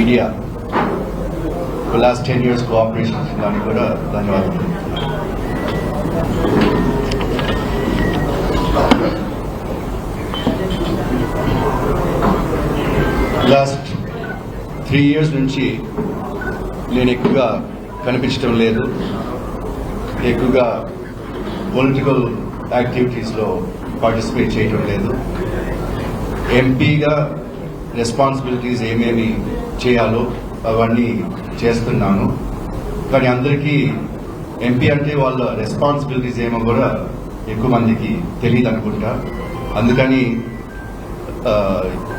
Media last ten years cooperation దానికి కూడా ధన్యవాదాలు లాస్ట్ త్రీ ఇయర్స్ నుంచి నేను ఎక్కువగా కనిపించడం లేదు. ఎక్కువగా పొలిటికల్ యాక్టివిటీస్లో పార్టిసిపేట్ చేయడం లేదు. ఎంపీగా రెస్పాన్సిబిలిటీస్ ఏమేమి చేయాలో అవన్నీ చేస్తున్నాను. కానీ అందరికీ ఎంపీ అంటే వాళ్ళ రెస్పాన్సిబిలిటీస్ ఏమో కూడా ఎక్కువ మందికి తెలియదు అనుకుంటా. అందుకని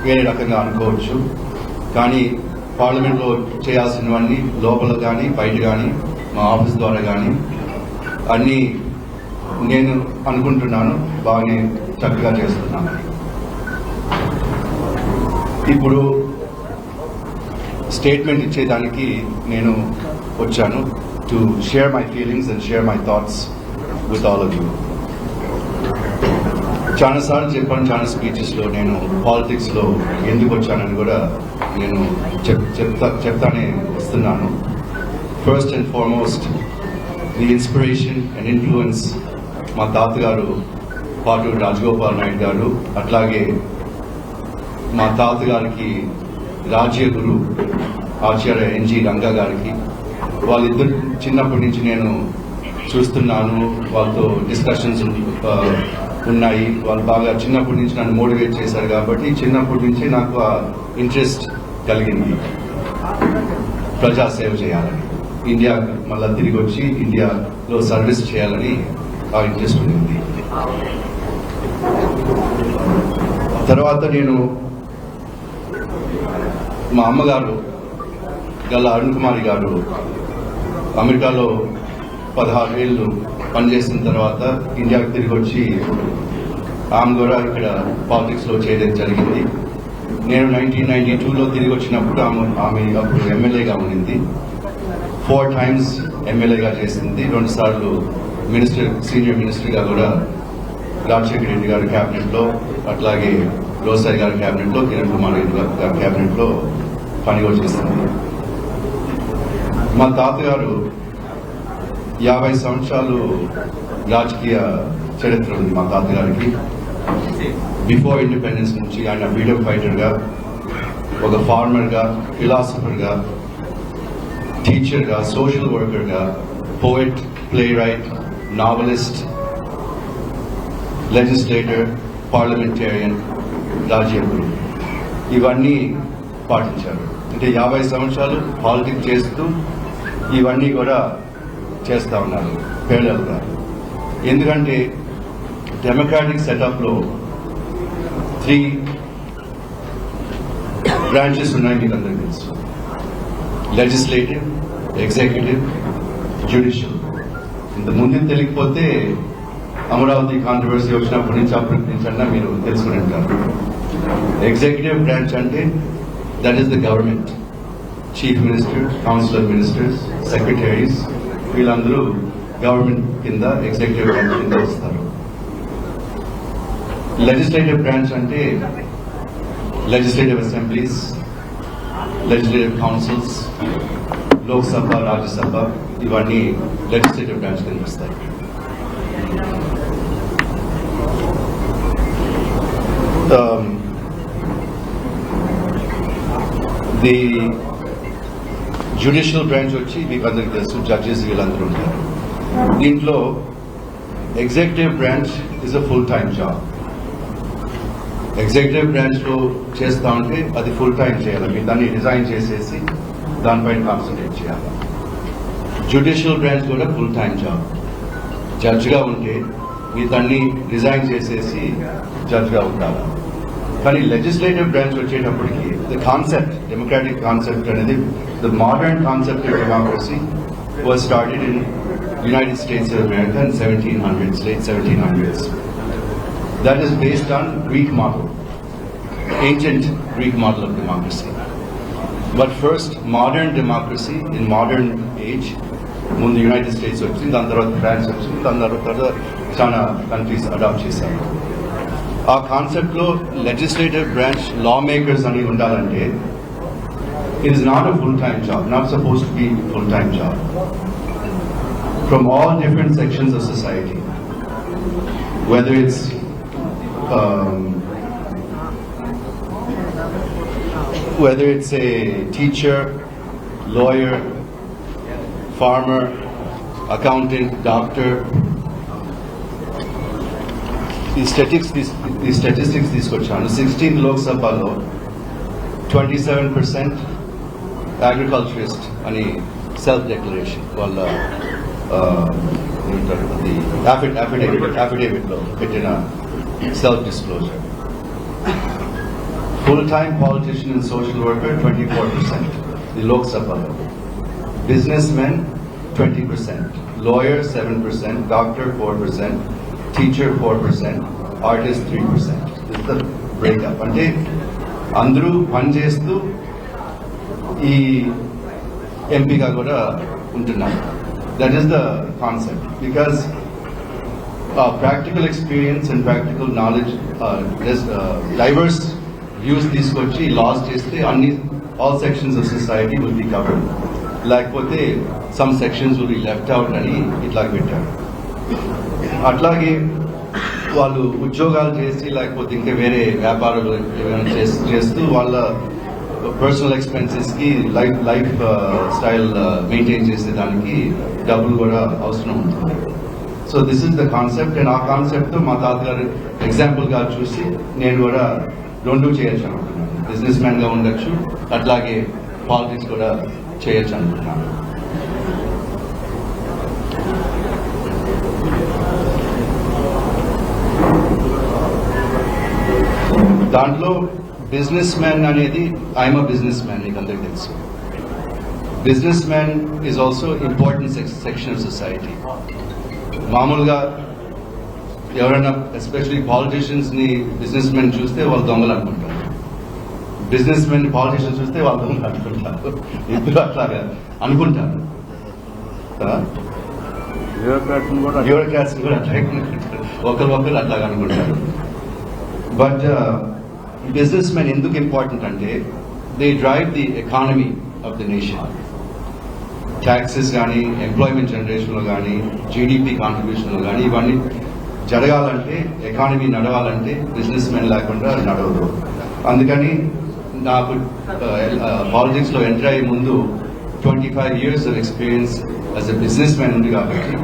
వేరే రకంగా అనుకోవచ్చు. కానీ పార్లమెంట్లో చేయాల్సినవన్నీ లోపల కానీ బయట కానీ మా ఆఫీస్ ద్వారా కానీ అన్నీ నేను అనుకుంటున్నాను. బాగానే చక్కగా చేస్తున్నాను. ఇప్పుడు స్టేట్మెంట్ ఇచ్చేదానికి నేను వచ్చాను to share my feelings and share my thoughts with all of you చాలాసార్లు చెప్పాను చాలా స్పీచెస్లో నేను పాలిటిక్స్లో ఎందుకు వచ్చానని కూడా నేను చెప్ చెప్తా చెప్తానే వస్తున్నాను. First and foremost the inspiration and influence మా తాతగారు పాటు రాజగోపాల్ నాయుడు గారు అట్లాగే మా తాతగారికి రాజ్య గురు ఆచార్య ఎన్జి రంగా గారికి వాళ్ళిద్దరు చిన్నప్పటి నుంచి నేను చూస్తున్నాను వాళ్ళతో డిస్కషన్స్ ఉన్నాయి. వాళ్ళు బాగా చిన్నప్పటి నుంచి నన్ను మోటివేట్ చేశారు కాబట్టి చిన్నప్పటి నుంచి నాకు ఆ ఇంట్రెస్ట్ కలిగింది. ప్రజాసేవ చేయాలని. ఇండియా మళ్ళా తిరిగి వచ్చి ఇండియాలో సర్వీస్ చేయాలని ఆ ఇంట్రెస్ట్ ఉంది. తర్వాత నేను మా అమ్మగారు గల అరుణ్ కుమారి గారు అమెరికాలో పదహారు ఏళ్ళు పనిచేసిన తర్వాత ఇండియాకి తిరిగి వచ్చి ఆమె ద్వారా ఇక్కడ పాలిటిక్స్లో చేయడం జరిగింది. నేను నైన్టీన్ నైన్టీ టూలో తిరిగి వచ్చినప్పుడు ఆమె ఆమె అప్పుడు ఎమ్మెల్యేగా ఉండింది ఫోర్ టైమ్స్ ఎమ్మెల్యేగా చేసింది. రెండుసార్లు మినిస్టర్ సీనియర్ మినిస్టర్గా కూడా రాజశేఖర రెడ్డి గారి క్యాబినెట్లో అట్లాగే రోసాయి గారి క్యాబినెట్లో కిరణ్ కుమార్ రెడ్డి గారి క్యాబినెట్లో పని కూడా చేసింది మా తాతగారు యాభై సంవత్సరాలు రాజకీయ చరిత్ర ఉంది మా తాతగారికి. బిఫోర్ ఇండిపెండెన్స్ నుంచి ఆయన ఫ్రీడమ్ ఫైటర్గా ఒక ఫార్మర్గా ఫిలాసఫర్గా టీచర్గా social వర్కర్గా poet playwright novelist legislator parliamentarian రాజ్యగురు ఇవన్నీ పాటించారు అంటే యాభై సంవత్సరాలు పాలిటిక్స్ చేస్తూ ఇవన్నీ కూడా చేస్తూ ఉన్నారు పేదలుగా. ఎందుకంటే డెమోక్రాటిక్ సెటప్లో త్రీ బ్రాంచెస్ ఉన్నాయి మీకు అందరికీ తెలుసు. Legislative executive judicial. ఇంత ముందు తెలియకపోతే అమరావతి కాంట్రవర్సీ వచ్చినప్పటి నుంచి అప్పటి నుంచి మీరు తెలుసుకుని ఉంటారు. ఎగ్జిక్యూటివ్ బ్రాంచ్ అంటే that is the government chief minister councillor ministers secretaries వీళ్ళందరూ గవర్నమెంట్ కింద ఎగ్జిక్యూటివ్ బ్రాంచ్ కింద వస్తారు లెజిస్లేటివ్ బ్రాంచ్ అంటే legislative assemblies legislative councils Lok Sabha Rajya Sabha ఇవన్నీ లెజిస్లేటివ్ బ్రాంచ్ కింద వస్తాయి um, ది జ్యుడిషియల్ బ్రాంచ్ వచ్చి మీకు అందరికి తెలుసు జడ్జెస్ వీళ్ళందరూ ఉంటారు. దీంట్లో executive branch is a full time job executive బ్రాంచ్లో చేస్తా ఉంటే అది ఫుల్ టైం చేయాలి. మీరు దాన్ని రిజైన్ చేసేసి దానిపైన కాన్సన్ట్రేట్ చేయాలి. జ్యుడిషియల్ బ్రాంచ్ కూడా ఫుల్ టైం జాబ్ జడ్జ్గా ఉంటే మీరు దాన్ని రిజైన్ చేసేసి జడ్జ్గా ఉండాలి. కానీ లెజిస్లేటివ్ బ్రాంచ్ వచ్చేటప్పటికి ద కాన్సెప్ట్ డెమోక్రాటిక్ కాన్సెప్ట్ అనేది the modern concept of democracy was started in United States of America in seventeen hundreds late seventeen hundreds that is based on Greek model ancient Greek model of democracy but first modern democracy in modern age ముందు United States వచ్చింది దాని తర్వాత France వచ్చింది దాని తర్వాత చాలా countries adapt చేశారు. ఆ కాన్సెప్ట్ లో లెజిస్లేటివ్ బ్రాంచ్ లా మేకర్స్ అని ఉండాలంటే It is not a full-time job, not supposed to be a full-time job. From all different sections of society, whether it's um, whether it's a teacher, lawyer, farmer, accountant, doctor. ఈ statistics ఈ statistics తీసుకొచ్చాను sixteen లోక్సభలో twenty seven percent agriculturist అని self declaration వాళ్ళ ఆ, ఏమంటారు అది affidavit అఫిడేవిట్లో పెట్టిన self disclosure full time politician and social worker twenty four percent the లోక్సభలో business men twenty percent lawyer seven percent doctor four percent teacher four percent artist three percent is the breakup అంటే అందరూ పనిచేస్తూ ఈ ఎంపీగా కూడా ఉంటున్నారు. That is the concept because practical experience and practical knowledge diverse views తీసుకొచ్చి laws చేస్తే అన్ని all sections of society will be covered లేకపోతే some sections will be left out అని ఇట్లా పెట్టారు. అట్లాగే వాళ్ళు ఉద్యోగాలు చేసి లేకపోతే ఇంకా వేరే వ్యాపారాలు ఏమైనా చేస్తూ వాళ్ళ పర్సనల్ ఎక్స్పెన్సెస్కి లైఫ్ లైఫ్ స్టైల్ మెయింటైన్ చేసేదానికి డబ్బులు కూడా అవసరం ఉంటుంది. So this is the concept and ఆ కాన్సెప్ట్ మా తాతగారు ఎగ్జాంపుల్గా చూసి నేను కూడా రెండు చేయొచ్చు అనుకుంటున్నాను బిజినెస్ మ్యాన్గా ఉండొచ్చు అట్లాగే పాలిటిక్స్ కూడా చేయొచ్చు అనుకుంటున్నాను దాంట్లో బిజినెస్ మ్యాన్ అనేది ఐఎమ్ అ బిజినెస్ మ్యాన్ నీకు అందరికి తెలుసు. Business man is also important section of society మామూలుగా ఎవరైనా ఎస్పెషలీ పాలిటిషియన్స్ని బిజినెస్ మెన్ చూస్తే వాళ్ళు దొంగలు అనుకుంటారు. బిజినెస్ మెన్ పాలిటిషియన్స్ చూస్తే వాళ్ళు దొంగలు అనుకుంటారు. ఇద్దరు అట్లాగా అనుకుంటారు. కూడా బ్యూరోక్రాట్స్ కూడా అట్లాగే అనుకుంటారు. ఒకరు ఒకరు అట్లాగా అనుకుంటారు. బట్ బిజినెస్ మెన్ ఎందుకు ఇంపార్టెంట్ అంటే they drive the economy of the nation taxes కానీ ఎంప్లాయ్మెంట్ జనరేషన్లో కానీ జీడిపి కాంట్రిబ్యూషన్లో కానీ ఇవన్నీ జరగాలంటే ఎకానమీ నడవాలంటే బిజినెస్ మెన్ లేకుండా నడవదు అందుకని నాకు పాలిటిక్స్లో ఎంటర్ అయ్యే ముందు twenty five years of experience as a business man ఉంది కాబట్టి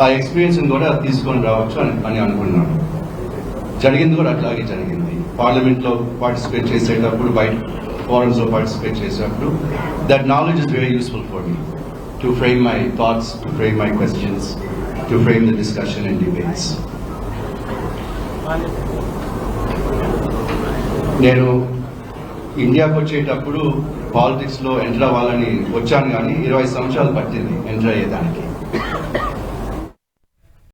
ఆ ఎక్స్పీరియన్స్ కూడా తీసుకొని రావచ్చు అని అని అనుకున్నాను జరిగింది కూడా అట్లాగే జరిగింది. పార్లమెంట్లో పార్టిసిపేట్ చేసేటప్పుడు బయట ఫోరమ్స్లో పార్టిసిపేట్ చేసేటప్పుడు that knowledge is very useful for me to frame my thoughts to frame my questions to frame the discussion and debates నేను ఇండియాకు వచ్చేటప్పుడు పాలిటిక్స్లో ఎంటర్ అవ్వాలని వచ్చాను కానీ ఇరవై సంవత్సరాలు పట్టింది ఎంటర్ అయ్యేదానికి.